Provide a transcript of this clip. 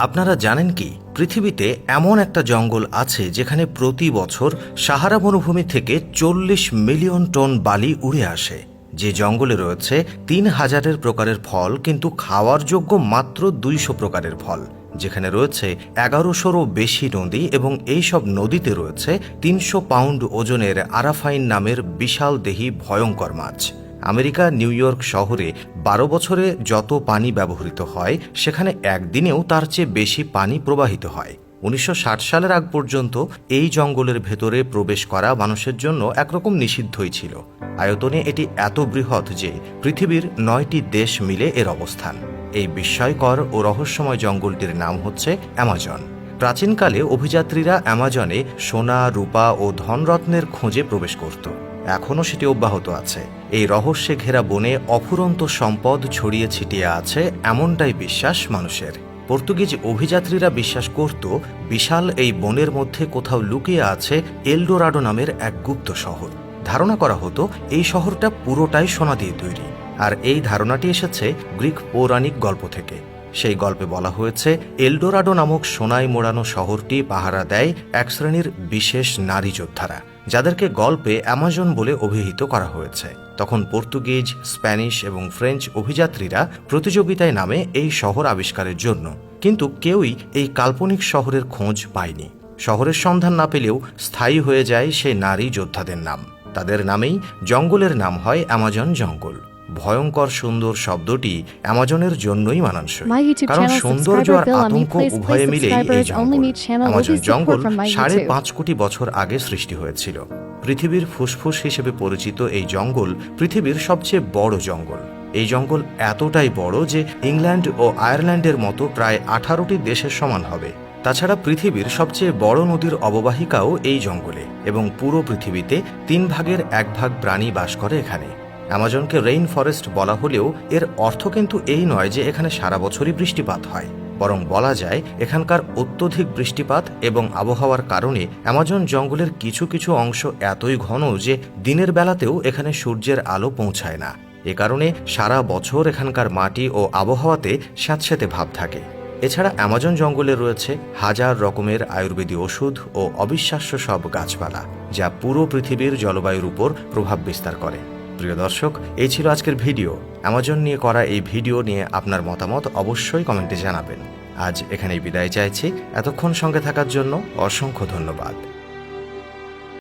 আপনারা জানেন কি, পৃথিবীতে এমন একটা জঙ্গল আছে যেখানে প্রতি বছর সাহারা মরুভূমি থেকে চল্লিশ মিলিয়ন টন বালি উড়ে আসে। যে জঙ্গলে রয়েছে তিন হাজারের প্রকারের ফল, কিন্তু খাওয়ার যোগ্য মাত্র দুইশো প্রকারের ফল। যেখানে রয়েছে এগারোশোরও বেশি নদী এবং এই সব নদীতে রয়েছে তিনশো পাউন্ড ওজনের আরাফাইন নামের বিশাল দেহি ভয়ঙ্কর মাছ। আমেরিকা, নিউ ইয়র্ক শহরে বারো বছরে যত পানি ব্যবহৃত হয়, সেখানে একদিনেও তার চেয়ে বেশি পানি প্রবাহিত হয়। উনিশশো ষাট সালের আগ পর্যন্ত এই জঙ্গলের ভেতরে প্রবেশ করা মানুষের জন্য একরকম নিষিদ্ধই ছিল। আয়তনে এটি এত বৃহৎ যে পৃথিবীর নয়টি দেশ মিলে এর অবস্থান। এই বিস্ময়কর ও রহস্যময় জঙ্গলটির নাম হচ্ছে অ্যামাজন। প্রাচীনকালে অভিযাত্রীরা অ্যামাজনে সোনা, রূপা ও ধনরত্নের খোঁজে প্রবেশ করত। এখনও সেটি অব্যাহত আছে। এই রহস্যে ঘেরা বনে অফুরন্ত সম্পদ ছড়িয়ে ছিটিয়ে আছে এমনটাই বিশ্বাস মানুষের। পর্তুগিজ অভিযাত্রীরা বিশ্বাস করত, বিশাল এই বনের মধ্যে কোথাও লুকিয়ে আছে এলডোরাডো নামের এক গুপ্ত শহর। ধারণা করা হতো, এই শহরটা পুরোটাই সোনা দিয়ে তৈরি। আর এই ধারণাটি এসেছে গ্রিক পৌরাণিক গল্প থেকে। সেই গল্পে বলা হয়েছে, এলডোরাডো নামক সোনায় মোড়ানো শহরটি পাহারা দেয় এক শ্রেণির বিশেষ নারী যোদ্ধারা, যাদেরকে গল্পে অ্যামাজন বলে অভিহিত করা হয়েছে। তখন পর্তুগিজ, স্প্যানিশ এবং ফ্রেঞ্চ অভিযাত্রীরা প্রতিযোগিতায় নামে এই শহর আবিষ্কারের জন্য, কিন্তু কেউই এই কাল্পনিক শহরের খোঁজ পায়নি। শহরের সন্ধান না পেলেও স্থায়ী হয়ে যায় সেই নারী যোদ্ধাদের নাম। তাদের নামেই জঙ্গলের নাম হয় অ্যামাজন জঙ্গল। ভয়ঙ্কর সুন্দর শব্দটি অ্যামাজনের জন্যই মানানসই। কারণ সৌন্দর্য আর আতঙ্ক উভয়ে please মিলে এই জঙ্গল। support জঙ্গল সাড়ে পাঁচ কোটি বছর আগে সৃষ্টি হয়েছিল। পৃথিবীর ফুসফুস হিসেবে পরিচিত এই জঙ্গল পৃথিবীর সবচেয়ে বড় জঙ্গল। এই জঙ্গল এতটাই বড় যে ইংল্যান্ড ও আয়ারল্যান্ডের মতো প্রায় আঠারোটি দেশের সমান হবে। তাছাড়া পৃথিবীর সবচেয়ে বড় নদীর অববাহিকাও এই জঙ্গলে এবং পুরো পৃথিবীতে তিন ভাগের এক ভাগ প্রাণী বাস করে এখানে। অ্যামাজনকে রেইন ফরেস্ট বলা হলেও এর অর্থ কিন্তু এই নয় যে এখানে সারা বছরই বৃষ্টিপাত হয়। বরং বলা যায়, এখানকার অত্যধিক বৃষ্টিপাত এবং আবহাওয়ার কারণে অ্যামাজন জঙ্গলের কিছু কিছু অংশ এতই ঘন যে দিনের বেলাতেও এখানে সূর্যের আলো পৌঁছায় না। এ কারণে সারা বছর এখানকার মাটি ও আবহাওয়াতে স্যাঁতস্যাঁতে ভাব থাকে। এছাড়া অ্যামাজন জঙ্গলে রয়েছে হাজার রকমের আয়ুর্বেদী ওষুধ ও অবিশ্বাস্য সব গাছপালা, যা পুরো পৃথিবীর জলবায়ুর উপর প্রভাব বিস্তার করে। প্রিয় দর্শক, এই ছিল আজকের ভিডিও। অ্যামাজন নিয়ে করা এই ভিডিও নিয়ে আপনার মতামত অবশ্যই কমেন্টে জানাবেন। আজ এখানেই বিদায় চাইছি। এতক্ষণ সঙ্গে থাকার জন্য অসংখ্য ধন্যবাদ।